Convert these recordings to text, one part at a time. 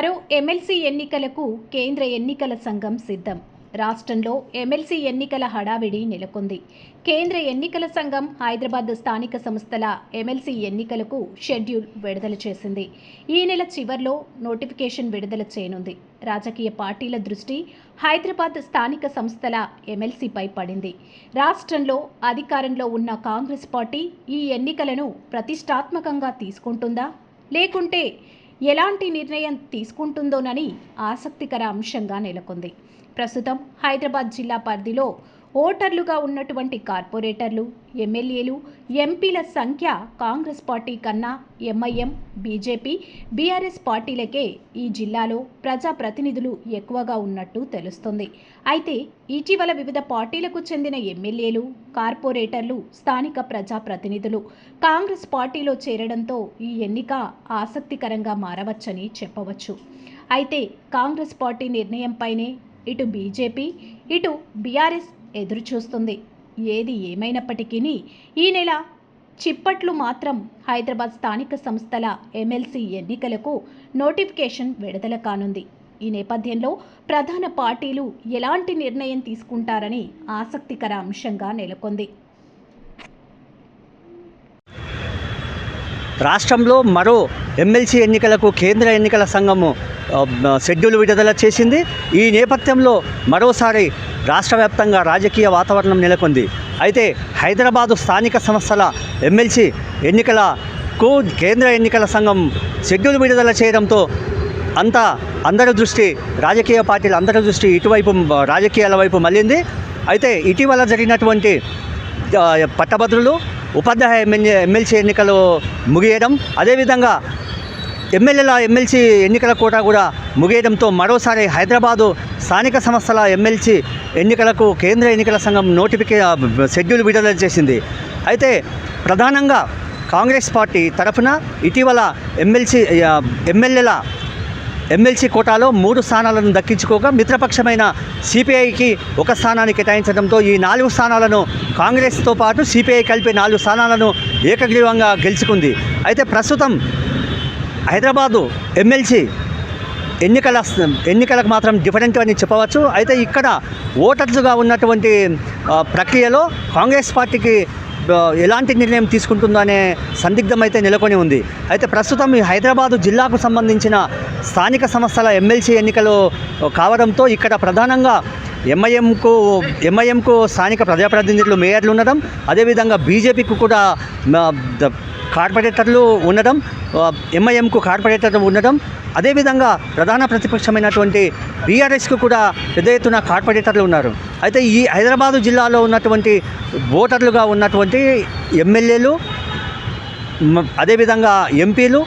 మరో ఎమ్మెల్సీ ఎన్నికలకు కేంద్ర ఎన్నికల సంఘం సిద్ధం. రాష్ట్రంలో ఎమ్మెల్సీ ఎన్నికల హడావిడి నెలకొంది. కేంద్ర ఎన్నికల సంఘం హైదరాబాద్ స్థానిక సంస్థల ఎమ్మెల్సీ ఎన్నికలకు షెడ్యూల్ విడుదల చేసింది. ఈ నెల చివర్లో నోటిఫికేషన్ విడుదల చేయనుంది. రాజకీయ పార్టీల దృష్టి హైదరాబాద్ స్థానిక సంస్థల ఎమ్మెల్సీపై పడింది. రాష్ట్రంలో అధికారంలో ఉన్న కాంగ్రెస్ పార్టీ ఈ ఎన్నికలను ప్రతిష్టాత్మకంగా తీసుకుంటుందా? లేకుంటే ఎలాంటి నిర్ణయం తీసుకుంటుందోనని ఆసక్తికర అంశంగా నెలకొంది. ప్రస్తుతం హైదరాబాద్ జిల్లా పరిధిలో ఓటర్లుగా ఉన్నటువంటి కార్పొరేటర్లు ఎమ్మెల్యేలు ఎంపీల సంఖ్య కాంగ్రెస్ పార్టీ కన్నా ఎంఐఎం బీజేపీ బీఆర్ఎస్ పార్టీలకే ఈ జిల్లాలో ప్రజాప్రతినిధులు ఎక్కువగా ఉన్నట్టు తెలుస్తుంది. అయితే ఇటీవల వివిధ పార్టీలకు చెందిన ఎమ్మెల్యేలు కార్పొరేటర్లు స్థానిక ప్రజాప్రతినిధులు కాంగ్రెస్ పార్టీలో చేరడంతో ఈ ఎన్నిక ఆసక్తికరంగా మారవచ్చని చెప్పవచ్చు. అయితే కాంగ్రెస్ పార్టీ నిర్ణయంపైనే ఇటు బీజేపీ ఇటు బీఆర్ఎస్ ఎదురుచూస్తుంది. ఏది ఏమైనప్పటికీ ఈ నెల చిప్పట్లు మాత్రం హైదరాబాద్ స్థానిక సంస్థల ఎమ్మెల్సీ ఎన్నికలకు నోటిఫికేషన్ విడుదల కానుంది. ఈ నేపథ్యంలో ప్రధాన పార్టీలు ఎలాంటి నిర్ణయం తీసుకుంటారని ఆసక్తికర అంశంగా నెలకొంది. రాష్ట్రంలో మరో ఎమ్మెల్సీ ఎన్నికలకు కేంద్ర ఎన్నికల సంఘము షెడ్యూల్ విడుదల చేసింది. ఈ నేపథ్యంలో మరోసారి రాష్ట్ర వ్యాప్తంగా రాజకీయ వాతావరణం నెలకొంది. అయితే హైదరాబాదు స్థానిక సంస్థల ఎమ్మెల్సీ ఎన్నికలకు కేంద్ర ఎన్నికల సంఘం షెడ్యూల్ విడుదల చేయడంతో అంతా అందరి దృష్టి రాజకీయ పార్టీల అందరి దృష్టి ఇటువైపు రాజకీయాల వైపు మళ్ళింది. అయితే ఇటీవల జరిగినటువంటి పట్టభద్రులు ఉపాధ్యాయ ఎమ్మెల్యే ఎమ్మెల్సీ ఎన్నికలు ముగియడం అదేవిధంగా ఎమ్మెల్యేల ఎమ్మెల్సీ ఎన్నికల కోట కూడా ముగియడంతో మరోసారి హైదరాబాదు స్థానిక సంస్థల ఎమ్మెల్సీ ఎన్నికలకు కేంద్ర ఎన్నికల సంఘం నోటిఫికే షెడ్యూల్ విడుదల చేసింది. అయితే ప్రధానంగా కాంగ్రెస్ పార్టీ తరఫున ఇటీవల ఎమ్మెల్సీ ఎమ్మెల్యేల ఎమ్మెల్సీ కోటాలో మూడు స్థానాలను దక్కించుకోగా మిత్రపక్షమైన సిపిఐకి ఒక స్థానాన్ని కేటాయించడంతో ఈ నాలుగు స్థానాలను కాంగ్రెస్తో పాటు సిపిఐ కలిపి నాలుగు స్థానాలను ఏకగ్రీవంగా గెలుచుకుంది. అయితే ప్రస్తుతం హైదరాబాదు ఎమ్మెల్సీ ఎన్నికల ఎన్నికలకు మాత్రం డిఫరెంట్ అని చెప్పవచ్చు. అయితే ఇక్కడ ఓటర్లుగా ఉన్నటువంటి ప్రక్రియలో కాంగ్రెస్ పార్టీకి ఎలాంటి నిర్ణయం తీసుకుంటుందనే సందిగ్ధం అయితే నెలకొని ఉంది. అయితే ప్రస్తుతం ఈ హైదరాబాదు జిల్లాకు సంబంధించిన స్థానిక సంస్థల ఎమ్మెల్సీ ఎన్నికలు కావడంతో ఇక్కడ ప్రధానంగా ఎంఐఎంకు ఎంఐఎంకు స్థానిక ప్రజాప్రతినిధులు మేయర్లు ఉండడం అదేవిధంగా బీజేపీకి కూడా కార్పొరేటర్లు ఉండడం ఎంఐఎంకు కార్పొరేటర్లు ఉండడం అదేవిధంగా ప్రధాన ప్రతిపక్షమైనటువంటి బీఆర్ఎస్కు కూడా పెద్ద ఎత్తున కార్పొరేటర్లు ఉన్నారు. అయితే ఈ హైదరాబాదు జిల్లాలో ఉన్నటువంటి ఓటర్లుగా ఉన్నటువంటి ఎమ్మెల్యేలు అదేవిధంగా ఎంపీలు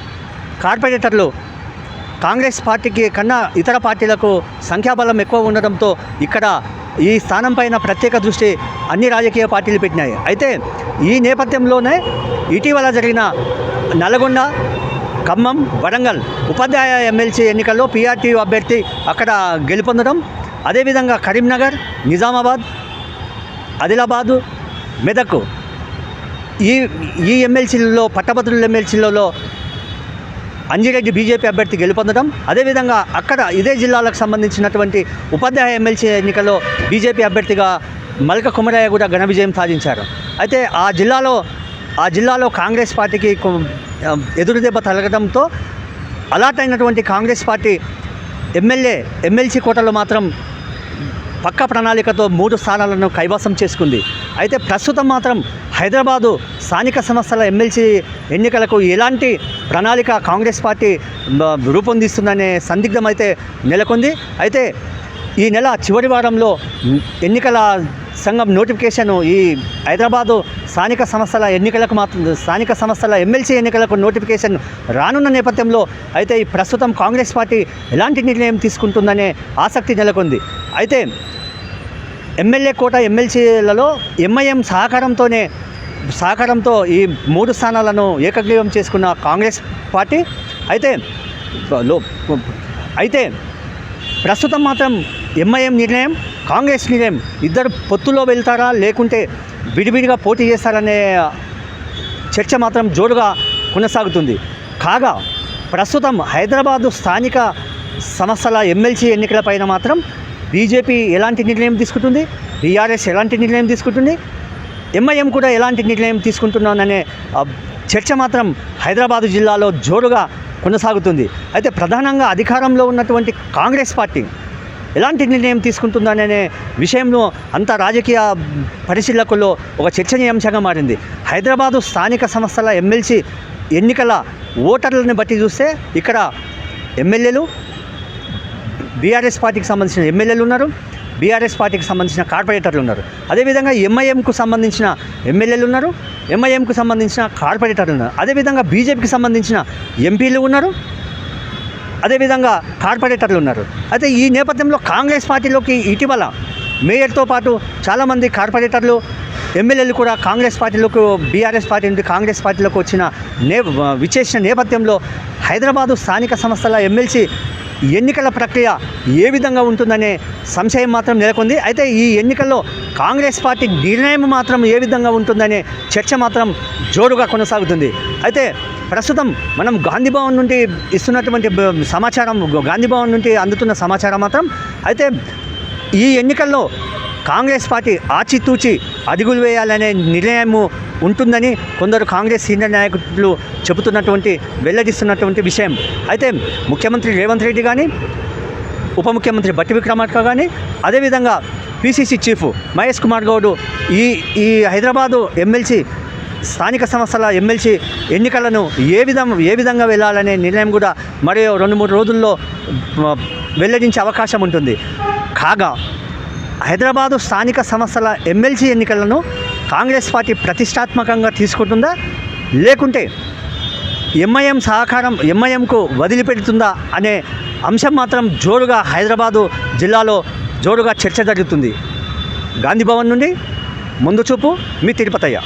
కార్పొరేటర్లు కాంగ్రెస్ పార్టీకి కన్నా ఇతర పార్టీలకు సంఖ్యాబలం ఎక్కువ ఉండడంతో ఇక్కడ ఈ స్థానం పైన ప్రత్యేక దృష్టి అన్ని రాజకీయ పార్టీలు పెట్టినాయి. అయితే ఈ నేపథ్యంలోనే ఇటీవల జరిగిన నల్గొండ ఖమ్మం వరంగల్ ఉపాధ్యాయ ఎమ్మెల్సీ ఎన్నికల్లో పీఆర్టీ అభ్యర్థి అక్కడ గెలుపొందడం అదేవిధంగా కరీంనగర్ నిజామాబాద్ ఆదిలాబాదు మెదక్ ఈ ఈ ఎమ్మెల్సీలలో పట్టభద్రుల ఎమ్మెల్సీలలో అంజిరెడ్డి బీజేపీ అభ్యర్థి గెలుపొందడం అదేవిధంగా అక్కడ ఇదే జిల్లాలకు సంబంధించినటువంటి ఉపాధ్యాయ ఎమ్మెల్సీ ఎన్నికల్లో బీజేపీ అభ్యర్థిగా మల్క కుమరయ్య కూడా ఘన విజయం సాధించారు. అయితే ఆ జిల్లాలో ఆ జిల్లాలో కాంగ్రెస్ పార్టీకి ఎదురుదెబ్బ తలగడంతో అలాట్ అయినటువంటి కాంగ్రెస్ పార్టీ ఎమ్మెల్యే ఎమ్మెల్సీ కోటలో మాత్రం పక్క ప్రణాళికతో మూడు స్థానాలను కైవసం చేసుకుంది. అయితే ప్రస్తుతం మాత్రం హైదరాబాదు స్థానిక సంస్థల ఎమ్మెల్సీ ఎన్నికలకు ఎలాంటి ప్రణాళిక కాంగ్రెస్ పార్టీ రూపొందిస్తుందనే సందిగ్ధం అయితే నెలకొంది. అయితే ఈ నెల చివరి వారంలో ఎన్నికల సంఘం నోటిఫికేషన్ ఈ హైదరాబాదు స్థానిక సంస్థల ఎన్నికలకు మాత్రం స్థానిక సంస్థల ఎమ్మెల్సీ ఎన్నికలకు నోటిఫికేషన్ రానున్న నేపథ్యంలో అయితే ఈ ప్రస్తుతం కాంగ్రెస్ పార్టీ ఎలాంటి నిర్ణయం తీసుకుంటుందనే ఆసక్తి నెలకొంది. అయితే ఎమ్మెల్యే కోట ఎమ్మెల్సీలలో ఎంఐఎం సహకారంతోనే సహకారంతో ఈ మూడు స్థానాలను ఏకగ్రీవం చేసుకున్న కాంగ్రెస్ పార్టీ. అయితే అయితే ప్రస్తుతం మాత్రం ఎంఐఎం నిర్ణయం కాంగ్రెస్ నిర్ణయం ఇద్దరు పొత్తులో వెళ్తారా? లేకుంటే విడివిడిగా పోటీ చేస్తారనే చర్చ మాత్రం జోరుగా కొనసాగుతుంది. కాగా ప్రస్తుతం హైదరాబాదు స్థానిక సంస్థల ఎమ్మెల్సీ ఎన్నికలపైన మాత్రం బీజేపీ ఎలాంటి నిర్ణయం తీసుకుంటుంది? బీఆర్ఎస్ ఎలాంటి నిర్ణయం తీసుకుంటుంది? ఎంఐఎం కూడా ఎలాంటి నిర్ణయం తీసుకుంటున్నాననే చర్చ మాత్రం హైదరాబాదు జిల్లాలో జోరుగా కొనసాగుతుంది. అయితే ప్రధానంగా అధికారంలో ఉన్నటువంటి కాంగ్రెస్ పార్టీ ఎలాంటి నిర్ణయం తీసుకుంటుందనే విషయంలో అంత రాజకీయ పరిశీలకుల్లో ఒక చర్చనీయాంశంగా మారింది. హైదరాబాదు స్థానిక సంస్థల ఎమ్మెల్సీ ఎన్నికల ఓటర్లను బట్టి చూస్తే ఇక్కడ ఎమ్మెల్యేలు బీఆర్ఎస్ పార్టీకి సంబంధించిన ఎమ్మెల్యేలు ఉన్నారు బీఆర్ఎస్ పార్టీకి సంబంధించిన కార్పొరేటర్లు ఉన్నారు. అదేవిధంగా ఎంఐఎంకు సంబంధించిన ఎమ్మెల్యేలు ఉన్నారు ఎంఐఎంకు సంబంధించిన కార్పొరేటర్లు ఉన్నారు. అదేవిధంగా బీజేపీకి సంబంధించిన ఎంపీలు ఉన్నారు అదేవిధంగా కార్పొరేటర్లు ఉన్నారు. అయితే ఈ నేపథ్యంలో కాంగ్రెస్ పార్టీలోకి ఇటీవల మేయర్తో పాటు చాలామంది కార్పొరేటర్లు ఎమ్మెల్యేలు కూడా కాంగ్రెస్ పార్టీలోకి బీఆర్ఎస్ పార్టీ నుండి కాంగ్రెస్ పార్టీలోకి వచ్చిన నే విచేసిన నేపథ్యంలో హైదరాబాదు స్థానిక సంస్థల ఎమ్మెల్సీ ఎన్నికల ప్రక్రియ ఏ విధంగా ఉంటుందనే సంశయం మాత్రం నెలకొంది. అయితే ఈ ఎన్నికల్లో కాంగ్రెస్ పార్టీ నిర్ణయం మాత్రం ఏ విధంగా ఉంటుందనే చర్చ మాత్రం జోరుగా కొనసాగుతుంది. అయితే ప్రస్తుతం మనం గాంధీ భవన్ నుండి ఇస్తున్నటువంటి సమాచారం గాంధీ భవన్ నుండి అందుతున్న సమాచారం మాత్రం అయితే ఈ ఎన్నికల్లో కాంగ్రెస్ పార్టీ ఆచితూచి అడుగులు వేయాలనే నిర్ణయము ఉంటుందని కొందరు కాంగ్రెస్ సీనియర్ నాయకులు చెబుతున్నటువంటి వెల్లడిస్తున్నటువంటి విషయం. అయితే ముఖ్యమంత్రి రేవంత్ రెడ్డి కానీ ఉప ముఖ్యమంత్రి బట్టి విక్రమార్క కానీ అదేవిధంగా పిసిసి చీఫ్ మహేష్ కుమార్ గౌడ్ ఈ ఈ హైదరాబాదు ఎమ్మెల్సీ స్థానిక సంస్థల ఎమ్మెల్సీ ఎన్నికలను ఏ విధం ఏ విధంగా వెళ్ళాలనే నిర్ణయం కూడా మరో రెండు మూడు రోజుల్లో వెల్లడించే అవకాశం ఉంటుంది. కాగా హైదరాబాదు స్థానిక సంస్థల ఎమ్మెల్సీ ఎన్నికలను కాంగ్రెస్ పార్టీ ప్రతిష్టాత్మకంగా తీసుకుంటుందా? లేకుంటే ఎంఐఎం సహకారం ఎంఐఎంకు వదిలిపెడుతుందా అనే అంశం మాత్రం జోరుగా హైదరాబాదు జిల్లాలో జోరుగా చర్చ జరుగుతుంది. గాంధీభవన్ నుండి ముందు చూపు మీ తిరుపతయ్య.